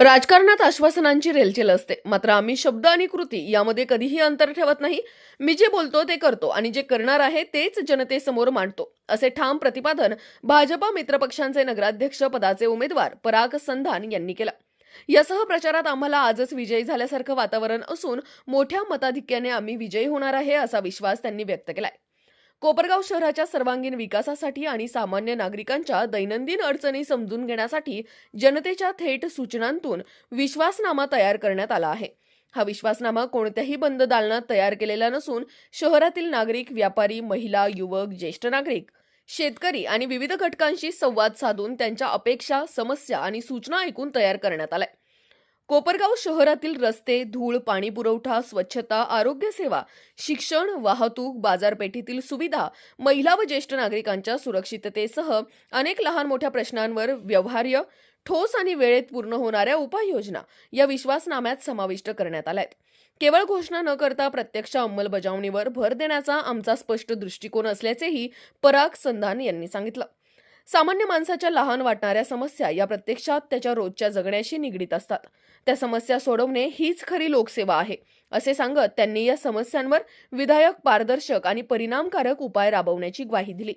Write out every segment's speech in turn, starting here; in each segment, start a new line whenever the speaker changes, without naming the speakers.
राजकारणात आश्वासनांची रेलचेल असते. मात्र आम्ही शब्द आणि कृती यामध्ये कधीही अंतर ठेवत नाही. मी जे बोलतो ते करतो आणि जे करणार आहे तेच जनतेसमोर मांडतो. असे ठाम प्रतिपादन भाजपा मित्रपक्षांचे नगराध्यक्ष पदाचे उमेदवार पराग संधान यांनी केलं. यासह प्रचारात आम्हाला आजच विजयी झाल्यासारखं वातावरण असून मोठ्या मताधिक्याने आम्ही विजयी होणार आहे असा विश्वास त्यांनी व्यक्त केलाय. कोपरगाव शहराच्या सर्वांगीण विकासासाठी आणि सामान्य नागरिकांच्या दैनंदिन अडचणी समजून घेण्यासाठी जनतेच्या थेट सूचनांतून विश्वासनामा तयार करण्यात आला आहे. हा विश्वासनामा कोणत्याही बंद दालनात तयार केलेला नसून शहरातील नागरिक व्यापारी महिला युवक ज्येष्ठ नागरिक शेतकरी आणि विविध घटकांशी संवाद साधून त्यांच्या अपेक्षा समस्या आणि सूचना ऐकून तयार करण्यात आलाय. कोपरगाव शहरातील रस्ते धूळ पाणी पुरवठा स्वच्छता आरोग्य सेवा शिक्षण वाहतूक बाजारपेठेतील सुविधा महिला व ज्येष्ठ नागरिकांच्या सुरक्षिततेसह अनेक लहान मोठ्या प्रश्नांवर व्यवहार्य ठोस आणि वेळेत पूर्ण होणाऱ्या उपाययोजना या विश्वासनाम्यात समाविष्ट करण्यात आल्या आहेत केवळ घोषणा न करता प्रत्यक्ष अंमलबजावणीवर भर देण्याचा आमचा स्पष्ट दृष्टिकोन असल्याचेही पराग संधान यांनी सांगितलं. सामान्य माणसाच्या लहान वाटणाऱ्या समस्या या प्रत्यक्षात त्याच्या रोजच्या जगण्याशी निगडीत असतात. त्या समस्या सोडवणे हीच खरी लोकसेवा आहे असे सांगत त्यांनी या समस्यांवर विधायक पारदर्शक आणि परिणामकारक उपाय राबवण्याची ग्वाही दिली.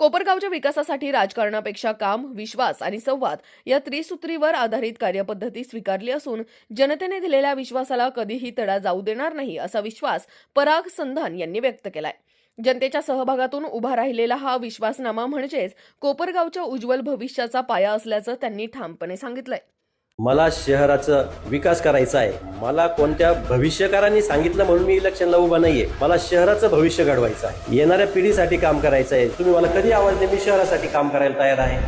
कोपरगावच्या विकासासाठी राजकारणापेक्षा काम विश्वास आणि संवाद या त्रिसूत्रीवर आधारित कार्यपद्धती स्वीकारली असून जनतेने दिलेल्या विश्वासाला कधीही तडा जाऊ देणार नाही असा विश्वास पराग संधान यांनी व्यक्त केलाय. जनतेच्या सहभागातून उभा राहिलेला हा विश्वासनामा म्हणजेच कोपरगावच्या उज्ज्वल भविष्याचा पाया असल्याचं त्यांनी ठामपणे सांगितलंय.
मला शहराचा विकास करायचा आहे. मला कोणत्या भविष्यकारांनी सांगितलं म्हणून मी इलेक्शनला उभा नाहीये. मला शहराचं भविष्य घडवायचं आहे. येणाऱ्या पिढीसाठी काम करायचं आहे. तुम्ही मला कधी आवाज दे मी शहरासाठी काम करायला तयार आहे.